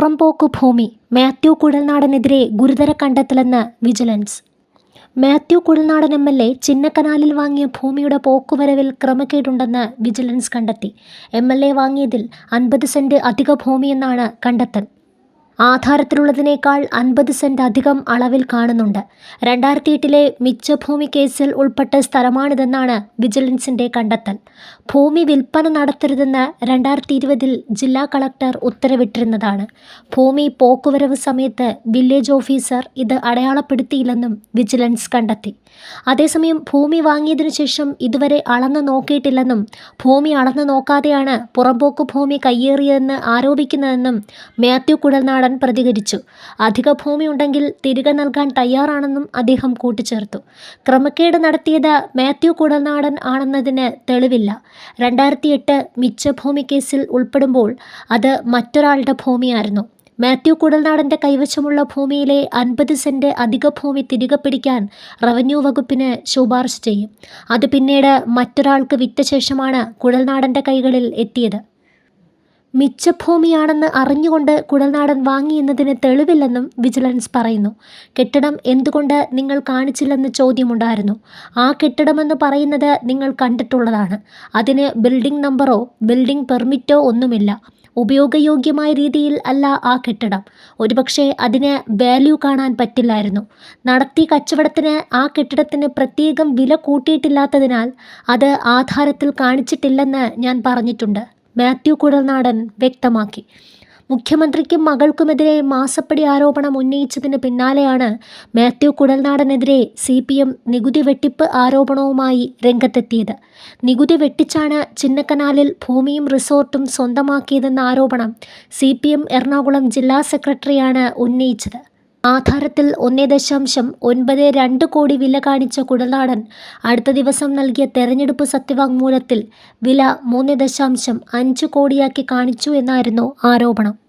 പുറംപോക്ക് ഭൂമി മാത്യു കുഴൽനാടനെതിരെ ഗുരുതര കണ്ടെത്തലെന്ന് vigilance. Mathew Kuzhalnadan M L A ചിന്നക്കനാലിൽ വാങ്ങിയ ഭൂമിയുടെ പോക്കുവരവിൽ ക്രമക്കേടുണ്ടെന്ന് വിജിലൻസ് കണ്ടെത്തി. എം എൽ എ വാങ്ങിയതിൽ അൻപത് സെന്റ് അധിക ഭൂമിയെന്നാണ് കണ്ടെത്തൽ. ആധാരത്തിലുള്ളതിനേക്കാൾ അൻപത് സെന്റ് അധികം അളവിൽ കാണുന്നുണ്ട്. രണ്ടായിരത്തി എട്ടിലെ മിച്ചഭൂമി കേസിൽ ഉൾപ്പെട്ട സ്ഥലമാണിതെന്നാണ് വിജിലൻസിന്റെ കണ്ടെത്തൽ. ഭൂമി വിൽപ്പന നടത്തരുതെന്ന് രണ്ടായിരത്തി ഇരുപതിൽ ജില്ലാ കളക്ടർ ഉത്തരവിട്ടിരുന്നതാണ്. ഭൂമി പോക്കുവരവ് സമയത്ത് വില്ലേജ് ഓഫീസർ ഇത് അടയാളപ്പെടുത്തിയില്ലെന്നും വിജിലൻസ് കണ്ടെത്തി. അതേസമയം ഭൂമി വാങ്ങിയതിനു ശേഷം ഇതുവരെ അളന്നു നോക്കിയിട്ടില്ലെന്നും ഭൂമി അളന്നു നോക്കാതെയാണ് പുറമ്പോക്ക് ഭൂമി കയ്യേറിയതെന്ന് ആരോപിക്കുന്നതെന്നും മാത്യു പ്രതികരിച്ചു. അധിക ഭൂമി ഉണ്ടെങ്കിൽ തിരികെ നൽകാൻ തയ്യാറാണെന്നും അദ്ദേഹം കൂട്ടിച്ചേർത്തു. ക്രമക്കേട് നടത്തിയത് മാത്യു കുടൽനാടൻ ആണെന്നതിന് തെളിവില്ല. രണ്ടായിരത്തി എട്ട് മിച്ചഭൂമി കേസിൽ ഉൾപ്പെടുമ്പോൾ അത് മറ്റൊരാളുടെ ഭൂമിയായിരുന്നു. മാത്യു കുടൽനാടന്റെ കൈവശമുള്ള ഭൂമിയിലെ അൻപത് സെന്റ് അധിക ഭൂമി തിരികെ പിടിക്കാൻ റവന്യൂ വകുപ്പിന് ശുപാർശ ചെയ്യും. അത് പിന്നീട് മറ്റൊരാൾക്ക് വിറ്റ ശേഷമാണ് കുടൽനാടന്റെ കൈകളിൽ എത്തിയത്. മിച്ചഭൂമിയാണെന്ന് അറിഞ്ഞുകൊണ്ട് കുടൽനാടൻ വാങ്ങിയെന്നതിന് തെളിവില്ലെന്നും വിജിലൻസ് പറയുന്നു. കെട്ടിടം എന്തുകൊണ്ട് നിങ്ങൾ കാണിച്ചില്ലെന്ന് ചോദ്യമുണ്ടായിരുന്നു. ആ കെട്ടിടമെന്ന് പറയുന്നത് നിങ്ങൾ കണ്ടിട്ടുള്ളതാണ്. അതിന് ബിൽഡിംഗ് നമ്പറോ ബിൽഡിംഗ് പെർമിറ്റോ ഒന്നുമില്ല. ഉപയോഗയോഗ്യമായ രീതിയിൽ അല്ല ആ കെട്ടിടം. ഒരുപക്ഷെ അതിന് വാല്യൂ കാണാൻ പറ്റില്ലായിരുന്നു. നടത്തിയ കച്ചവടത്തിന് ആ കെട്ടിടത്തിന് പ്രത്യേകം വില കൂട്ടിയിട്ടില്ലാത്തതിനാൽ അത് ആധാരത്തിൽ കാണിച്ചിട്ടില്ലെന്ന് ഞാൻ പറഞ്ഞിട്ടുണ്ട്. മാത്യു കുടൽനാടൻ വ്യക്തമാക്കി. മുഖ്യമന്ത്രിക്കും മകൾക്കുമെതിരെ മാസപ്പടി ആരോപണം ഉന്നയിച്ചതിന് പിന്നാലെയാണ് മാത്യു കുടൽനാടനെതിരെ സി പി എം നികുതി വെട്ടിപ്പ് ആരോപണവുമായി രംഗത്തെത്തിയത്. നികുതി വെട്ടിച്ചാണ് ചിന്നക്കനാലിൽ ഭൂമിയും റിസോർട്ടും സ്വന്തമാക്കിയതെന്ന ആരോപണം സി പി എം എറണാകുളം ജില്ലാ സെക്രട്ടറിയാണ് ഉന്നയിച്ചത്. ആധാരത്തിൽ ഒന്നേ ദശാംശം ഒൻപത് രണ്ട് കോടി വില കാണിച്ച കുടനാടൻ അടുത്ത ദിവസം നൽകിയ തെരഞ്ഞെടുപ്പ് സത്യവാങ്മൂലത്തിൽ വില മൂന്ന് ദശാംശം അഞ്ച് കോടിയാക്കി കാണിച്ചു എന്നായിരുന്നു ആരോപണം.